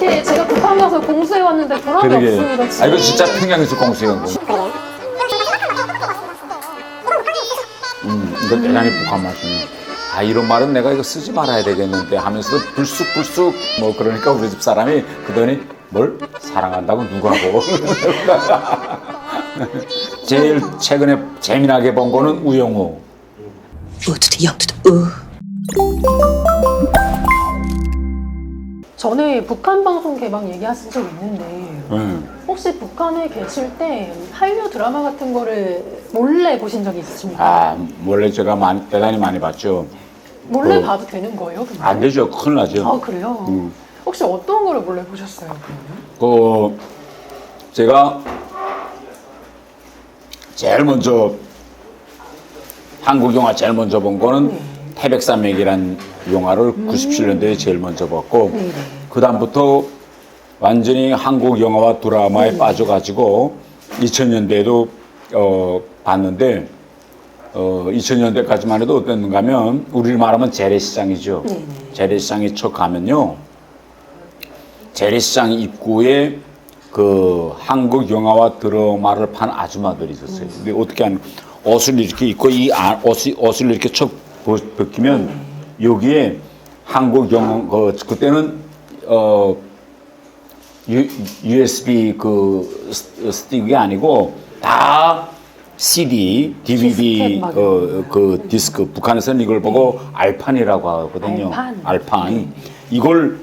이렇게 제가 북한 가서 공수해 왔는데 보람이 없습니다. 지금. 아, 이거 진짜 평양에서 공수한 거. 음, 이거 대단히 북한 맛이네. 아, 이런 말은 내가 이거 쓰지 말아야 되겠는데 하면서도 불쑥불쑥 뭐 그러니까 우리 집 사람이 그더니 뭘 사랑한다고 누구하고. 제일 최근에 재미나게 본 거는 우영우. 우두두 영두두 우 전에 북한 방송 개방 얘기하신 적 있는데 음. 혹시 북한에 계실 때 한류 드라마 같은 거를 몰래 보신 적이 있으십니까? 아, 원래 제가 많이, 대단히 많이 봤죠. 몰래 어. 봐도 되는 거예요? 근데? 안 되죠. 큰일 나죠. 아 그래요? 음. 혹시 어떤 거를 몰래 보셨어요? 그러면? 그 제가 제일 먼저 한국 영화 제일 먼저 본 거는 네. 태백산맥이란 영화를 97년도에 제일 먼저 봤고 네네. 그 다음부터 완전히 한국 영화와 드라마에 네. 빠져가지고 2000년대에도 어, 봤는데 어, 2000년대까지만 해도 어땠는가 하면 우리를 말하면 재래시장이죠. 네네. 재래시장에 척 가면요. 재래시장 입구에 그 한국 영화와 드라마를 판 아줌마들이 있었어요. 근데 어떻게 하는 옷을 이렇게 입고 이 안- 옷이 옷을 이렇게 척 벗- 벗기면 여기에 한국 영화 그 그때는 어 U, USB 그 스- 스틱이 아니고 다 CD, DVD 어, 그 디스크 북한에서는 이걸 보고 알판이라고 하거든요. 알판. 알판. 이걸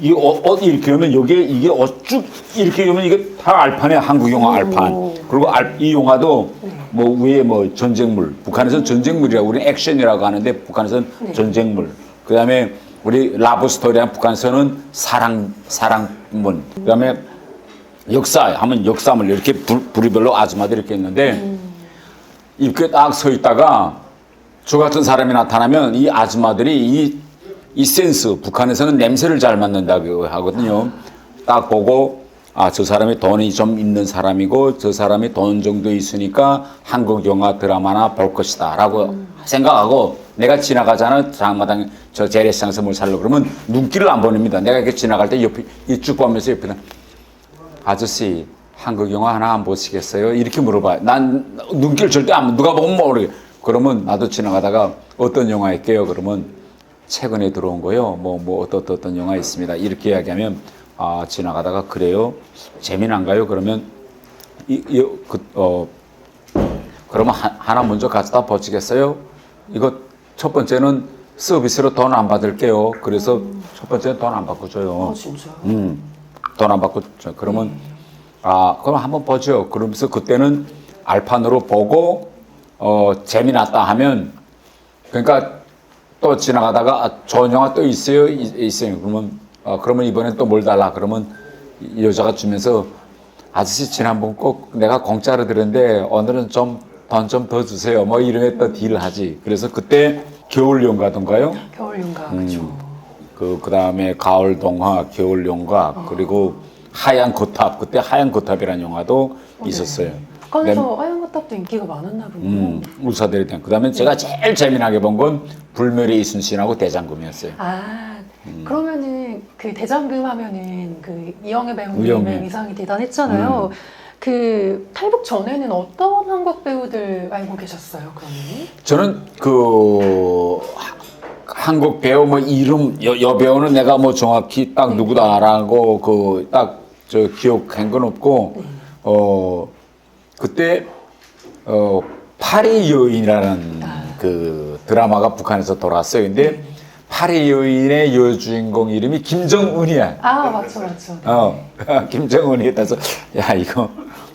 이 어, 어, 이렇게 하면 여기에 이게 어쭉 이렇게 하면 이게 다 알판이야 한국 영화 알판. 그리고 알, 이 영화도 뭐 위에 뭐 전쟁물. 북한에서는 전쟁물이라고 우리 액션이라고 하는데 북한에서는 전쟁물. 그다음에 우리 라브 스토리한 북한에서는 사랑 사랑문. 그다음에 역사 하면 역사물 이렇게 불, 부리별로 아줌마들이 이렇게 있는데 이렇게 딱서 있다가 저 같은 사람이 나타나면 이 아줌마들이 이, 이 센스 북한에서는 냄새를 잘 맡는다고 하거든요. 딱 보고 아 저 사람이 돈이 좀 있는 사람이고 저 사람이 돈 정도 있으니까 한국 영화 드라마나 볼 것이다 라고 생각하고 내가 지나가잖아 장마당 저 재래시장에서 뭘 살려 그러면 눈길을 안 보냅니다. 내가 이렇게 지나갈 때 옆에 이쭉 보면서 옆에 아저씨 한국 영화 하나 안 보시겠어요? 이렇게 물어봐요. 난 눈길 절대 안 누가 보면 모르게. 그러면 나도 지나가다가 어떤 영화 할게요? 그러면 최근에 들어온 거요. 뭐뭐 어떤 어떤 영화 있습니다. 이렇게 이야기하면 아 지나가다가 그래요? 재미난가요? 그러면 이그어 그러면 하, 하나 먼저 갖다 버치겠어요? 이거 첫 번째는 서비스로 돈 안 받을게요. 그래서 첫 번째는 돈 안 받고 줘요. 아 진짜요? 음, 돈 안 받고 저 그러면 아 그럼 한번 보죠. 그러면서 그때는 알판으로 보고 어 재미났다 하면 그러니까 또 지나가다가 아, 좋은 영화 또 있어요 이- 있어요. 그러면 어 그러면 이번엔 또 뭘 달라 그러면 이 여자가 주면서 아저씨 지난번 꼭 내가 공짜로 들었는데 오늘은 좀 돈 좀 더 주세요. 뭐 이름에 또 딜을 하지. 그래서 그때 겨울 연가던가요? 겨울 윤가 음. 그죠. 그 그다음에 가을 동화, 겨울 용각 그리고 하얀 거탑 그때 하얀 거탑이라는 영화도 있었어요. 북한에서 하얀 거탑도 인기가 많았나 보네요. 음, 울사들에 대한 그다음에 제가 제일 재미나게 본 건 불멸의 이순신하고 대장금이었어요. 아 음. 그러면은 그 대장금 하면은 그 이영애. 배우님의 위상이 대단했잖아요. 음. 그 탈북 전에는 어떤 한국 배우들 알고 계셨어요? 그러면? 저는 그 하- 한국 배우 뭐 이름 여, 여배우는 내가 뭐 정확히 딱 누구다 라고 그 딱 저 기억한 건 없고 어 그때 어 파리 여인이라는 그 드라마가 북한에서 돌았어요. 근데 파리 여인의 여주인공 이름이 김정은이야. 아 맞죠 맞죠. 어, 김정은이 따서 야 이거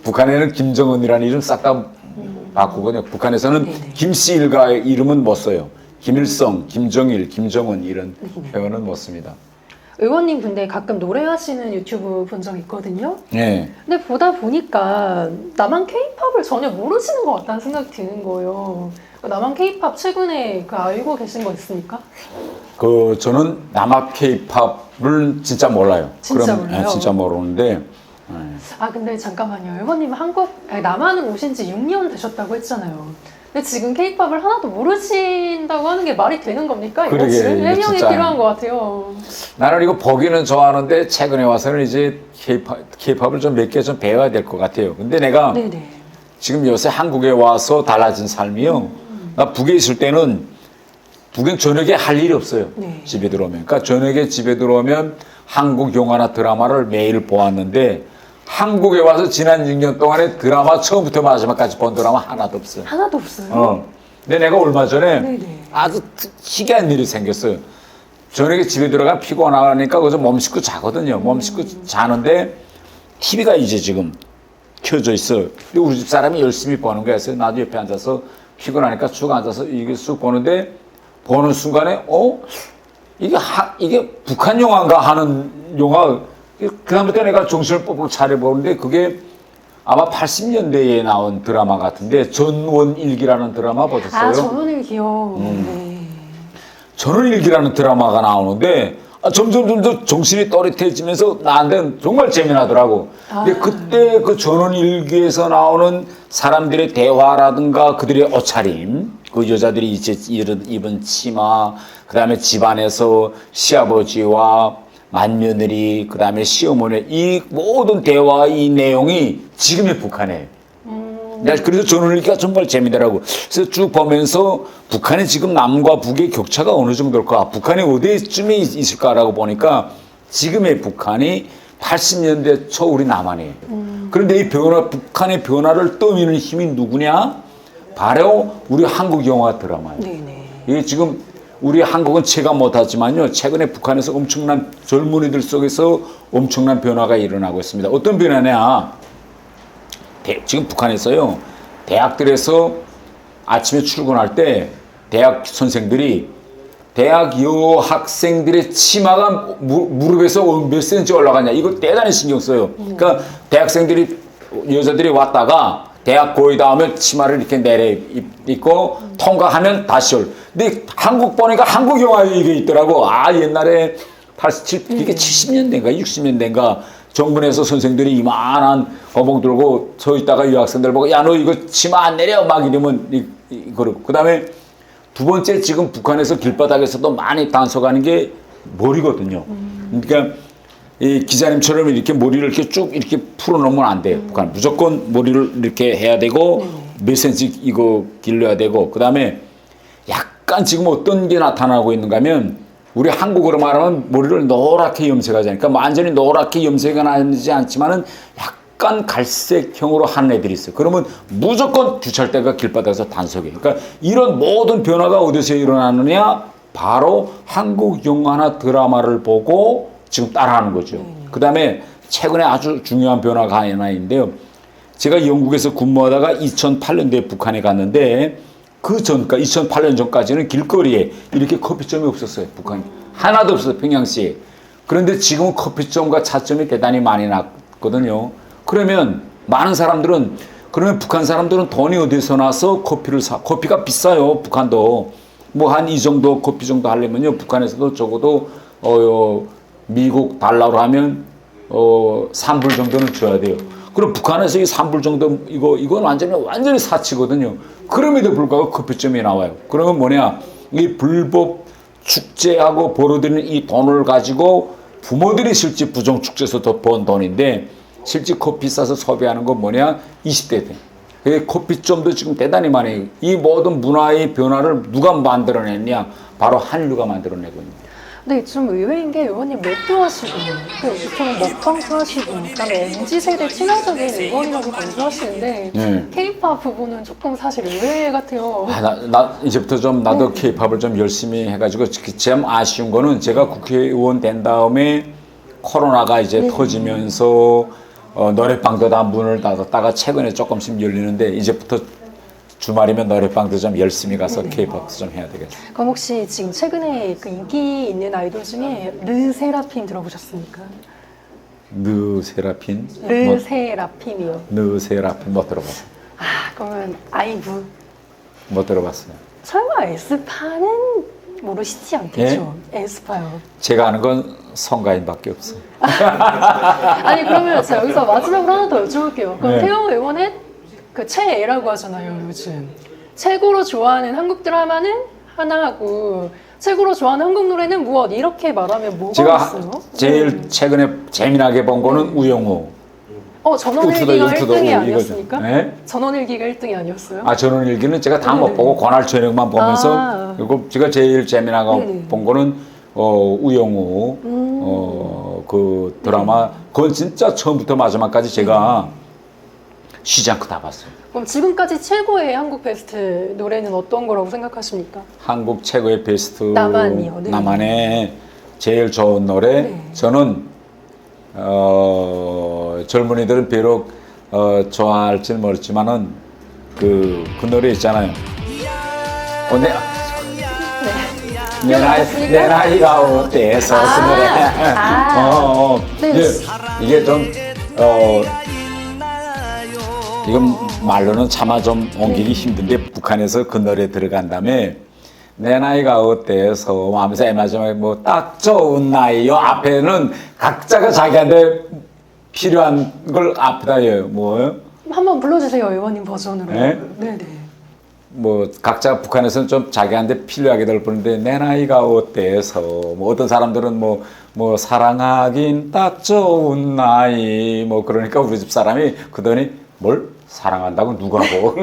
북한에는 김정은이라는 이름 싹 다 바꾸거든요. 북한에서는 네네. 김씨 일가의 이름은 못 써요. 김일성, 김정일, 김정은 이런 표현은 못 씁니다. 의원님 근데 가끔 노래하시는 유튜브 본 적 있거든요. 네. 근데 보다 보니까 나만 케이팝을 전혀 모르시는 것 같다는 생각이 드는 거예요. 나만 케이팝 최근에 그 알고 계신 거 있습니까? 그 저는 남합 케이팝을 진짜 몰라요. 진짜 몰라요? 예, 진짜 모르는데 아 근데 잠깐만요. 의원님 한국 아니, 남한은 오신 지 6년 되셨다고 했잖아요. 근데 지금 케이팝을 하나도 모르신다고 하는 게 말이 되는 겁니까? 이거 그러게, 지금 이거 해명이 진짜. 필요한 것 같아요. 나는 이거 보기는 좋아하는데 최근에 와서는 이제 케이팝, 케이팝을 좀 몇 개 좀 배워야 될 것 같아요. 근데 내가 네네. 지금 요새 한국에 와서 달라진 삶이요. 나 북에 있을 때는 북엔 저녁에 할 일이 없어요. 네. 집에 들어오면. 그러니까 저녁에 집에 들어오면 한국 영화나 드라마를 매일 보았는데 한국에 와서 지난 6년 동안에 드라마 처음부터 마지막까지 본 드라마 하나도 없어요. 하나도 없어요. 어. 근데 내가 얼마 전에 네네. 아주 특이한 일이 생겼어요. 저녁에 집에 들어가 피곤하니까 거기서 몸 씻고 자거든요. 몸 씻고 자는데 TV가 이제 지금 켜져 있어. 근데 우리 집 사람이 열심히 보는 거야. 그래서 나도 옆에 앉아서 피곤하니까 쭉 앉아서 이게 쑥 보는데 보는 순간에 어 이게 하, 이게 북한 영화인가 하는 영화. 그다음부터 내가 정신을 뻑뻑 차려 보는데 그게 아마 80년대에 나온 드라마 같은데 전원일기라는 드라마 보셨어요? 아, 전원일기요. 음. 네. 전원일기라는 드라마가 나오는데 아, 점점 점점 정신이 또렷해지면서 나한테는 정말 재미나더라고. 근데 그때 그 전원 일기에서 나오는 사람들의 대화라든가 그들의 옷차림, 그 여자들이 이제 입은- 치마, 그 다음에 집안에서 시아버지와 맏며느리, 그 다음에 시어머니, 이 모든 대화 이 내용이 지금의 북한에 야, 그래서 전원일기가 정말 재미더라고. 그래서 쭉 보면서 북한이 지금 남과 북의 격차가 어느 정도일까? 북한이 어디쯤에 있- 있을까라고 보니까 지금의 북한이 80년대 초 우리 남한이에요. 그런데 이 변화, 북한의 변화를 떠미는 힘이 누구냐? 바로 우리 한국 영화 드라마예요. 네네. 이게 지금 우리 한국은 체감 못하지만요. 최근에 북한에서 엄청난 젊은이들 속에서 엄청난 변화가 일어나고 있습니다. 어떤 변화냐? 대- 지금 북한에서요. 대학들에서 아침에 출근할 때 대학 선생들이 대학 여학생들의 치마가 무, 무릎에서 몇 센치 올라가냐 이거 대단히 신경 써요. 그러니까 대학생들이 여자들이 왔다가 대학 거의 다 하면 치마를 이렇게 내려 입- 입고 통과하면 다시 올. 근데 한국 보니까 한국 영화에 이게 있더라고. 아 옛날에 87 이게 70년대인가 60년대인가 정부에서 선생들이 이만한 거봉 들고 서 있다가 여학생들 보고 야 너 이거 치마 안 내려 막 이러면 이, 이, 그러고 그다음에 두 번째 지금 북한에서 길바닥에서도 많이 단속하는 게 머리거든요. 그러니까 이 기자님처럼 이렇게 머리를 이렇게 쭉 이렇게 풀어놓으면 안 돼요. 북한 무조건 머리를 이렇게 해야 되고 몇 센치 이거 길러야 되고 그다음에 약간 지금 어떤 게 나타나고 있는가 하면 우리 한국어로 말하면 머리를 노랗게 염색하지 않으니까 완전히 노랗게 염색은 하지 않지만은 약간 갈색형으로 하는 애들이 있어요. 그러면 무조건 주찰대가 길바닥에서 단속해. 그러니까 이런 모든 변화가 어디서 일어나느냐? 바로 한국 영화나 드라마를 보고 지금 따라하는 거죠. 그 다음에 최근에 아주 중요한 변화가 하나 있는데요. 제가 영국에서 근무하다가 2008년도에 북한에 갔는데 그 전까 2008년 전까지는 길거리에 이렇게 커피점이 없었어요. 북한 하나도 없었어요. 평양시에. 그런데 지금은 커피점과 차점이 대단히 많이 났거든요. 그러면 많은 사람들은 그러면 북한 사람들은 돈이 어디서 나서 커피를 사 커피가 비싸요. 북한도 뭐 한 이 정도 커피 정도 하려면요. 북한에서도 적어도 어 미국 달러로 하면 어 3불 정도는 줘야 돼요. 그럼 북한에서 이 3불 정도 이거 이건 완전히 완전히 사치거든요. 그럼에도 불구하고 커피점이 나와요. 그러면 뭐냐? 이 불법 축제하고 벌어들이는 이 돈을 가지고 부모들이 실제 부정 축제에서 더 번 돈인데 실제 커피 싸서 소비하는 건 뭐냐? 20대 때. 그 커피점도 지금 대단히 많이 이 모든 문화의 변화를 누가 만들어냈냐? 바로 한류가 만들어내고 있는 거예요. 근데 좀 의외인 게 의원님 랩도 하시고 그 보통 먹방도 하시고 그다음에 MZ 세대 치명적인 의원이라고 강조하시는데 네. K-팝 부분은 조금 사실 의외 같아요. 아, 나, 나 이제부터 좀 나도 케이팝을 좀 열심히 해가지고 참 아쉬운 거는 제가 국회의원 된 다음에 코로나가 이제 터지면서 어, 노래방도 다 문을 닫았다가 최근에 조금씩 열리는데 이제부터 주말이면 노래방도 좀 열심히 가서 케이팝도 좀 해야 되겠어요. 그럼 혹시 지금 최근에 그 인기 있는 아이돌 중에 르세라핌 들어보셨습니까? 느세라핀? 뭐, 르세라핌이요. 느세라핀 못 들어봤어요. 아 그러면 아이브 못 들어봤어요. 설마 에스파는 모르시지 않겠죠? 에스파요. 제가 아는 건 성가인밖에 없어요. 아니 그러면 제가 여기서 마지막으로 하나 더 여쭤볼게요. 그럼 네. 태영 의원은 그 최애라고 하잖아요 요즘. 최고로 좋아하는 한국 드라마는 하나하고 최고로 좋아하는 한국 노래는 무엇? 이렇게 말하면 뭐가 제가 있어요? 제일 최근에 재미나게 본 거는 우영우. 어 전원일기가 유투더 1등이 우 아니었습니까? 이거죠. 네? 전원일기가 1등이 아니었어요? 아 전원일기는 제가 다못 네네. 보고 관할 저녁만 보면서 아. 그리고 제가 제일 재미나게 네네. 본 거는 어 우영우 음. 어 그 드라마 그건 진짜 처음부터 마지막까지 제가 쉬지 않고 다 봤어요. 그럼 지금까지 최고의 한국 베스트 노래는 어떤 거라고 생각하십니까? 한국 최고의 베스트 나만이요, 네. 나만의 제일 좋은 노래 네. 저는 어, 젊은이들은 비록 어, 좋아할지는 모르지만은 그, 그 노래 있잖아요. 어, 내, 내, 나이, 내 나이가 어때서 그 아, 노래. 아. 어, 어, 네. 이게, 이게 좀 어, 이건 말로는 차마 좀 옮기기 힘든데 북한에서 그 노래 들어간 다음에 내 나이가 어때서 하면서 맨 마지막에 뭐 딱 좋은 나이요 앞에는 각자가 자기한테 필요한 걸 앞에다 해요 뭐, 한번 불러주세요, 의원님 버전으로. 네? 네네. 뭐 각자 북한에서는 좀 자기한테 필요하게 될 뿐인데 내 나이가 어때서 뭐 어떤 사람들은 뭐뭐 사랑하긴 딱 좋은 나이 뭐 그러니까 우리 집 사람이 그더니 뭘 사랑한다고 누가 뭐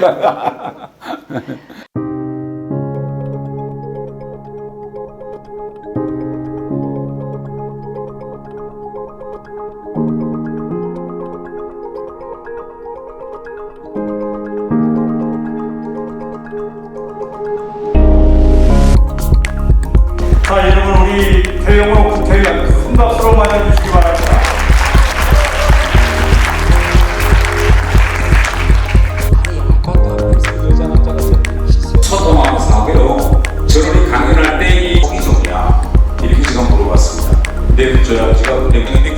자, 저희 아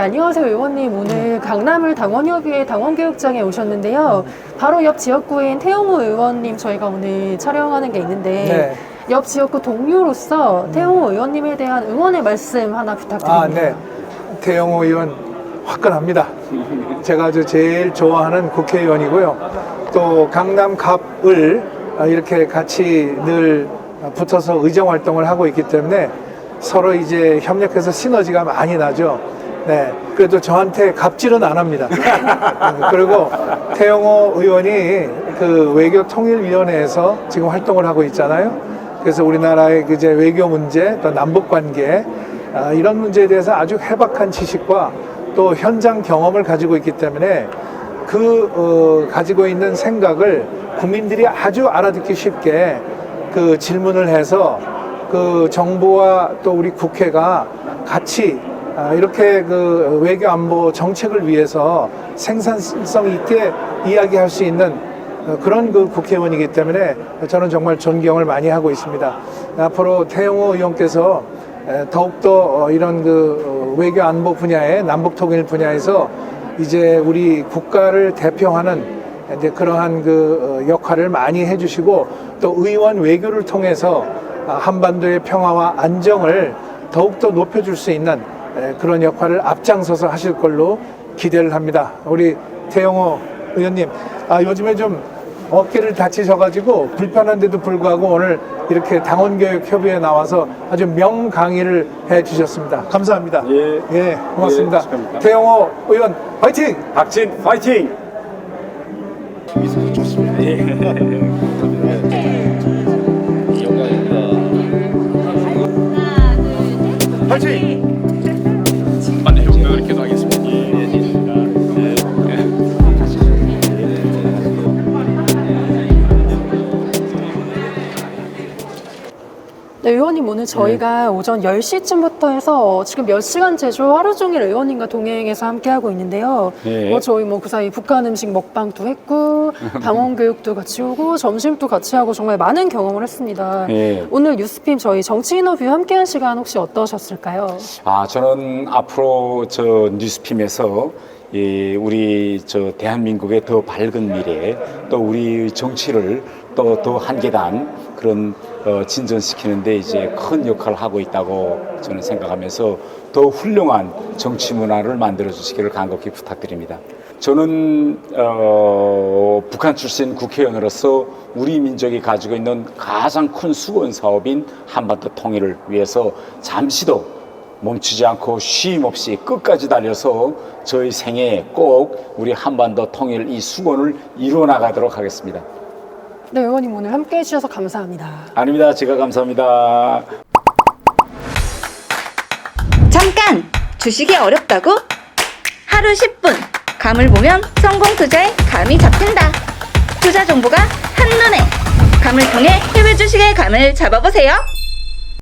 네, 안녕하세요, 의원님. 오늘 강남을 당원협의회 당원교육장에 오셨는데요. 바로 옆 지역구인 태용호 의원님 저희가 오늘 촬영하는 게 있는데 네. 옆 지역구 동료로서 태용호 의원님에 대한 응원의 말씀 하나 부탁드립니다. 아, 네. 태영호 의원 화끈합니다. 제가 아주 제일 좋아하는 국회의원이고요. 또 강남 갑을 이렇게 같이 늘 붙어서 의정 활동을 하고 있기 때문에 서로 이제 협력해서 시너지가 많이 나죠. 네. 그래도 저한테 갑질은 안 합니다. 그리고 태영호 의원이 그 외교 통일위원회에서 지금 활동을 하고 있잖아요. 그래서 우리나라의 그 이제 외교 문제, 또 남북 관계 아, 이런 문제에 대해서 아주 해박한 지식과 또 현장 경험을 가지고 있기 때문에 그 어, 가지고 있는 생각을 국민들이 아주 알아듣기 쉽게 그 질문을 해서 그 정부와 또 우리 국회가 같이 아, 이렇게 그 외교 안보 정책을 위해서 생산성 있게 이야기할 수 있는 어, 그런 그 국회의원이기 때문에 저는 정말 존경을 많이 하고 있습니다. 앞으로 태영호 의원께서 에, 더욱더 어, 이런 그 어, 외교 안보 분야에 남북 통일 분야에서 이제 우리 국가를 대표하는 이제 그러한 그 어, 역할을 많이 해주시고 또 의원 외교를 통해서 아, 한반도의 평화와 안정을 더욱더 높여줄 수 있는 에, 그런 역할을 앞장서서 하실 걸로 기대를 합니다. 우리 태영호 의원님, 아, 요즘에 좀 어깨를 다치셔가지고 불편한데도 불구하고 오늘 이렇게 당원교육협의회에 나와서 아주 명 강의를 해 주셨습니다. 감사합니다. 예. 고맙습니다. 예. 태영호 의원, 화이팅! 박진 파이팅! 맞네, 네, 네, 의원님 오늘 저희가 오전 10시쯤부터 해서 지금 몇 시간 제조 하루 종일 의원님과 동행해서 함께하고 있는데요. 네. 뭐 저희 뭐 그 사이 북한 음식 먹방도 했고 당원 교육도 같이 오고 점심도 같이 하고 정말 많은 경험을 했습니다. 네. 오늘 뉴스핌 저희 정치 인터뷰 함께한 시간 혹시 어떠셨을까요? 아, 저는 앞으로 저 뉴스핌에서 이 우리 저 대한민국의 더 밝은 미래 또 우리 정치를 또 더 한 계단 그런 어, 진전시키는데 이제 큰 역할을 하고 있다고 저는 생각하면서 더 훌륭한 정치 문화를 만들어 주시기를 간곡히 부탁드립니다. 저는 어, 북한 출신 국회의원으로서 우리 민족이 가지고 있는 가장 큰 수건 사업인 한반도 통일을 위해서 잠시도 멈추지 않고 쉼 없이 끝까지 달려서 저희 생애에 꼭 우리 한반도 통일 이 수건을 이루어 나가도록 하겠습니다. 네, 의원님 오늘 함께 해 주셔서 감사합니다. 아닙니다. 제가 감사합니다. 잠깐! 주식이 어렵다고? 하루 10분! 감을 보면 성공 투자에 감이 잡힌다. 투자 정보가 한눈에! 감을 통해 해외 주식의 감을 잡아보세요.